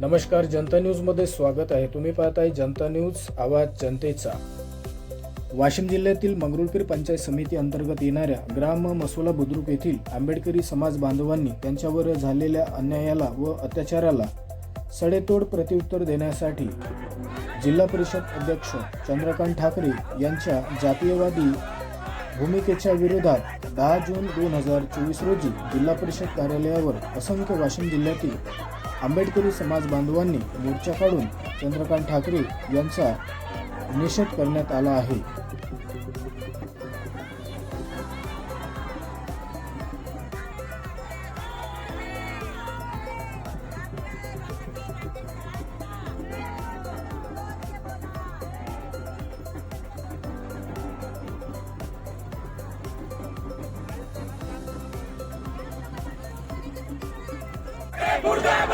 नमस्कार जनता न्यूजमध्ये स्वागत आहे. तुम्ही पाहताय जनता न्यूज आवाज जनतेचा. वाशिम जिल्ह्यातील मंगरुळपीर पंचायत समिती अंतर्गत येणाऱ्या ग्राम मसोला बुद्रुक येथील आंबेडकरी समाज बांधवांनी त्यांच्यावर झालेल्या अन्यायाला व अत्याचाराला सडेतोड प्रत्युत्तर देण्यासाठी जिल्हा परिषद अध्यक्ष चंद्रकांत ठाकरे यांच्या जातीयवादी भूमिकेच्या विरोधात दहा जून दोन हजार चोवीस रोजी जिल्हा परिषद कार्यालयावर असंख्य वाशिम जिल्ह्यातील आंबेडकरी समाज बांधवांनी मोर्चा काढून चंद्रकांत ठाकरे यांचा निषेध करण्यात आला आहे. मुर्दाबाद!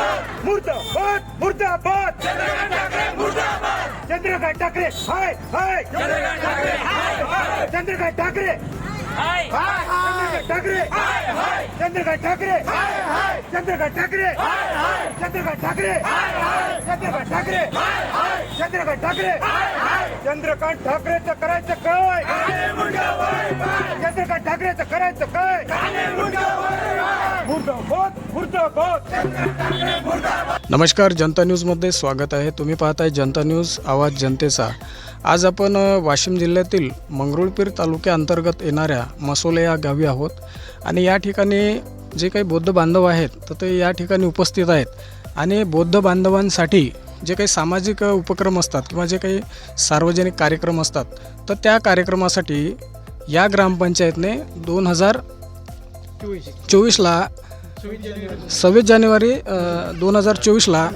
મુર્દાબાદ મુર્દાબાદ. ચંદ્રકાંત ઠાકરે મુર્દાબાદ ચંદ્રકાંત ઠાકરે હાય હાય. ચંદ્રકાંત ઠાકરે હાય ચંદ્રકાંત ઠાકરે હાય હાય ઠાકરે હાય હાય ચંદ્રકાંત ઠાકરે હાય હાય ચંદ્રકાંત ઠાકરે હાય હાય ચંદ્રકાંત ઠાકરે હાય હાય ચંદ્રકાંત ઠાકરે હાય હાય चंद्रकांत ठाकरे! चंद्रकांत ठाकरेचं करायचं काय? चंद्रकांत ठाकरेचं करायचं काय? नमस्कार जनता न्यूजमध्ये स्वागत आहे. तुम्ही पाहताय जनता न्यूज आवाज जनतेचा. आज आपण वाशिम जिल्ह्यातील मंगरुळपीर तालुक्याअंतर्गत येणाऱ्या मसोले या गावी आहोत. आणि या ठिकाणी जे काही बौद्ध बांधव आहेत तर ते या ठिकाणी उपस्थित आहेत. आणि बौद्ध बांधवांसाठी जे काही सामाजिक उपक्रम असतात किंवा जे काही सार्वजनिक कार्यक्रम असतात तर त्या कार्यक्रमासाठी या ग्रामपंचायतने दोन हजार चोवीसला सव्वीस जानेवारी दोन हजार चोवीसला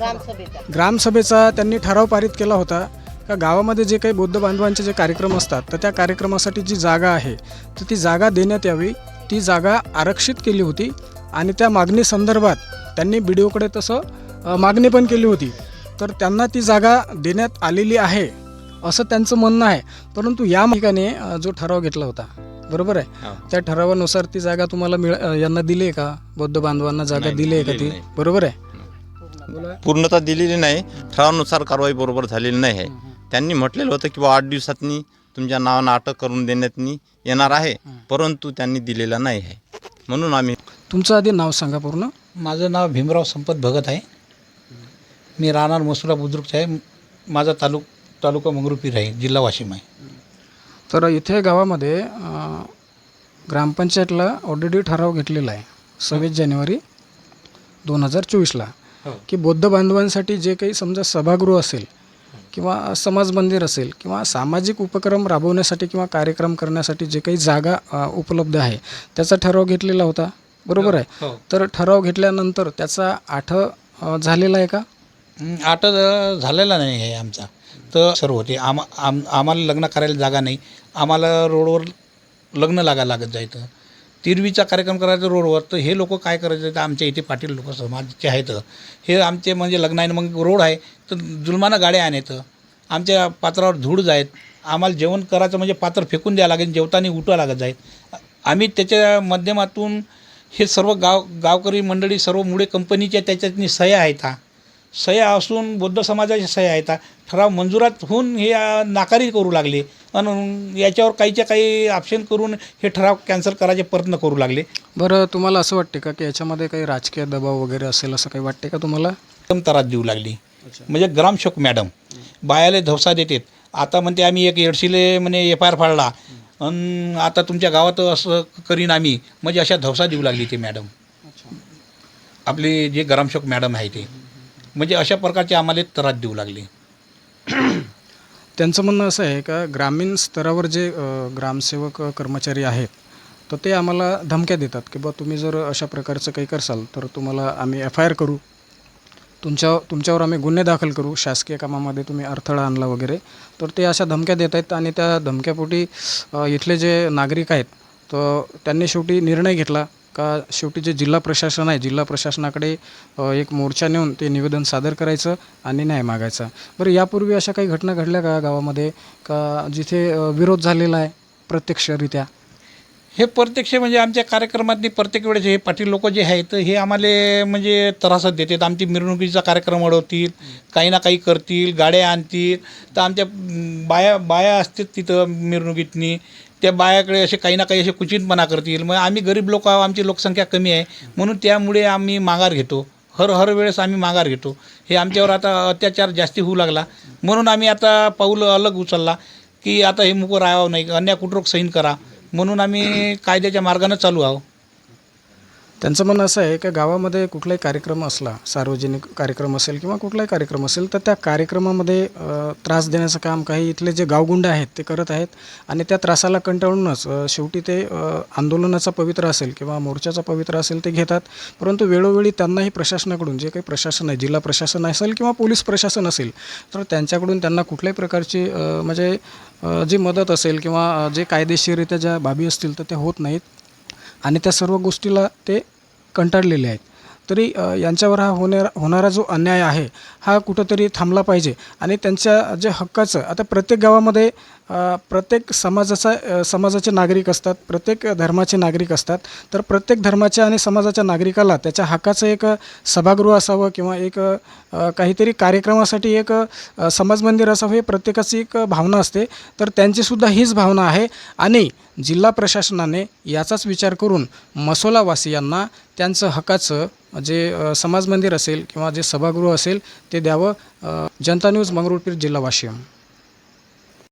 ग्रामसभेचा त्यांनी ठराव पारित केला होता. का गावामध्ये जे काही बौद्ध बांधवांचे जे कार्यक्रम असतात तर त्या कार्यक्रमासाठी जी जागा आहे तर ती जागा देण्यात यावी. ती जागा आरक्षित केली होती आणि त्या मागणी संदर्भात त्यांनी बी डी ओकडे तसं मागणी पण केली होती. तर त्यांना ती जागा देण्यात आलेली आहे असं त्यांचं म्हणणं आहे. परंतु या ठिकाणी जो ठराव घेतला होता बरोबर आहे? त्या ठरावानुसार ती जागा तुम्हाला मिळ यांना दिली आहे का? बौद्ध बांधवांना जागा दिली आहे का ती. बरोबर आहे? पूर्णतः दिलेली नाही. ठरावानुसार कारवाई बरोबर झालेली नाही आहे. त्यांनी म्हटलेलं होतं की बा आठ दिवसातनी तुमच्या नावानं अटक करून देण्यात येणार आहे परंतु त्यांनी दिलेला नाही आहे. म्हणून आम्ही तुमचं आधी नाव सांगा पूर्ण. माझं नाव भीमराव संपत भगत आहे. मी राहणार मसुरा बुद्रुकचा आहे माझा तालुक तालुका मंगरुपीर आहे जिल्हा वाशिम आहे. तर इथे गावामध्ये अं, ग्रामपंचायतला ऑलरेडी ठराव घेतलेला आहे सव्वीस जानेवारी दोन हजार चोवीसला. हो. की बौद्ध बांधवांसाठी जे काही समजा सभागृह असेल किंवा समाज मंदिर असेल किंवा सामाजिक उपक्रम राबवण्यासाठी किंवा कार्यक्रम करण्यासाठी जे काही जागा अं, उपलब्ध आहे त्याचा ठराव घेतलेला होता. बरोबर आहे? हो. तर ठराव घेतल्यानंतर त्याचा आठ अं, झालेला आहे का? आता आठ झालेला नाही आहे आमचा. तर सर्व होते आम आम आम्हाला लग्न करायला जागा नाही. आम्हाला रोडवर लग्न लागायला लागत जायचं. तिरवीचा कार्यक्रम करायचा रोडवर तर हे लोक काय करायचं? तर आमच्या इथे पाटील लोक समाजाचे आहेत. हे आमचे म्हणजे लग्न आहे मग रोड आहे तर जुलमानं गाड्या आणायचं. आमच्या पात्रावर धूळ जायत आम्हाला जेवण करायचं म्हणजे पात्र फेकून द्यावं लागेल जेवताना उठवा लागत जाईल आम्ही त्याच्या माध्यमातून हे सर्व गाव गावकरी मंडळी सर्व मुळे कंपनीच्या त्याच्यातनी सह्या आहेत हा. सह्या असून बौद्ध समाजाच्या सह्या आहेत. ठराव मंजुरात होऊन हे नाकारी करू लागले. आणि याच्यावर काहीच्या काही ऑप्शन करून हे ठराव कॅन्सल करायचे प्रयत्न करू लागले. बरं तुम्हाला असं वाटते का की याच्यामध्ये काही राजकीय दबाव वगैरे असेल असं काही वाटते का तुम्हाला? एकदम त्रास देऊ लागली. म्हणजे ग्रामशोक मॅडम. बायाले धवसा देतात. आता म्हणते आम्ही एक एडशीले म्हणे एफ आय आर फाडला. अन आता तुमच्या गावात असं करीन आम्ही. म्हणजे अशा धवसा देऊ लागली ते मॅडम. आपली जे ग्रामशोक मॅडम आहे ते. म्हणजे अशा प्रकारचे आम्हाला त्रास देऊ लागले. त्यांचं म्हणणं असं आहे का ग्रामीण स्तरावर जे ग्रामसेवक कर्मचारी आहेत तर ते आम्हाला धमक्या देतात की बा तुम्ही जर अशा प्रकारचं काही करसाल तर तुम्हाला आम्ही एफ आय आर करू. तुमच्या तुमच्यावर आम्ही गुन्हे दाखल करू. शासकीय कामामध्ये तुम्ही अडथळा आणला वगैरे. तर ते अशा धमक्या देत आहेत आणि त्या धमक्यापोटी इथले जे नागरिक आहेत तर त्यांनी शेवटी निर्णय घेतला. का शेवटी जे जिल्हा प्रशासन आहे जिल्हा प्रशासनाकडे एक मोर्चा नेऊन ते निवेदन सादर करायचं आणि न्याय मागायचा. बरं यापूर्वी अशा काही घटना घडल्या का गावामध्ये? का जिथे विरोध झालेला आहे प्रत्यक्षरित्या? हे प्रत्यक्ष म्हणजे आमच्या कार्यक्रमातली प्रत्येक वेळेस हे पाटील लोक जे आहेत हे आम्हाला म्हणजे त्रासच देतात. आमची मिरवणुकीचा कार्यक्रम अडवतील काही ना काही करतील गाड्या आणतील. तर आमच्या बाया बाया असतात तिथं मिरवणुकीतनी. त्या बायाकडे असे काही ना काही असे कुचितपणा करतील. मग आम्ही गरीब लोक आहोत आमची लोकसंख्या कमी आहे. म्हणून त्यामुळे आम्ही माघार घेतो. हर हर वेळेस आम्ही माघार घेतो. हे आमच्यावर आता अत्याचार जास्ती होऊ लागला. म्हणून आम्ही आता पाऊल अलग उचलला की आता हे मुकं राहावं नाही. अन्याय कुठरोग सैन करा? म्हणून आम्ही कायद्याच्या मार्गानं चालू आहो. त्यांचं म्हणणं असं आहे की गावामध्ये कुठलाही कार्यक्रम असला सार्वजनिक कार्यक्रम असेल किंवा कुठलाही कार्यक्रम असेल तर त्या कार्यक्रमामध्ये त्रास देण्याचं काम काही इथले जे गावगुंड आहेत ते करत आहेत आणि त्या त्रासाला कंटाळूनच शेवटी ते आंदोलनाचा पवित्र असेल किंवा मोर्चाचा पवित्र असेल ते घेतात. परंतु वेळोवेळी त्यांनाही प्रशासनाकडून जे काही प्रशासन आहे जिल्हा प्रशासन असेल किंवा पोलीस प्रशासन असेल तर त्यांच्याकडून त्यांना कुठल्याही प्रकारची म्हणजे जी मदत असेल किंवा जे कायदेशीररित्या ज्या बाबी असतील तर त्या होत नाहीत. आणि त्या सर्व गोष्टीला ते कंटाळलेले आहेत. तरी यांच्यावर हा होणार होणारा जो अन्याय आहे हा कुठंतरी थांबला पाहिजे. आणि त्यांच्या जे हक्काचं आता प्रत्येक गावामध्ये प्रत्येक समाजाचा समाजाचे नागरिक असतात प्रत्येक धर्माचे नागरिक असतात. तर प्रत्येक धर्माच्या आणि समाजाच्या नागरिकाला त्याच्या हक्काचं एक सभागृह असावं किंवा एक काहीतरी कार्यक्रमासाठी एक समाज मंदिर असावं हे प्रत्येकाची एक भावना असते. तर त्यांचीसुद्धा हीच भावना आहे. आणि जिल्हा प्रशासनाने याचाच विचार करून मसोलावासियांना त्यांचं हक्काचं जे समाज मंदिर असेल किंवा जे सभागृह असेल ते द्यावं. जनता न्यूज मंगरुळपीर जिल्हावाशिम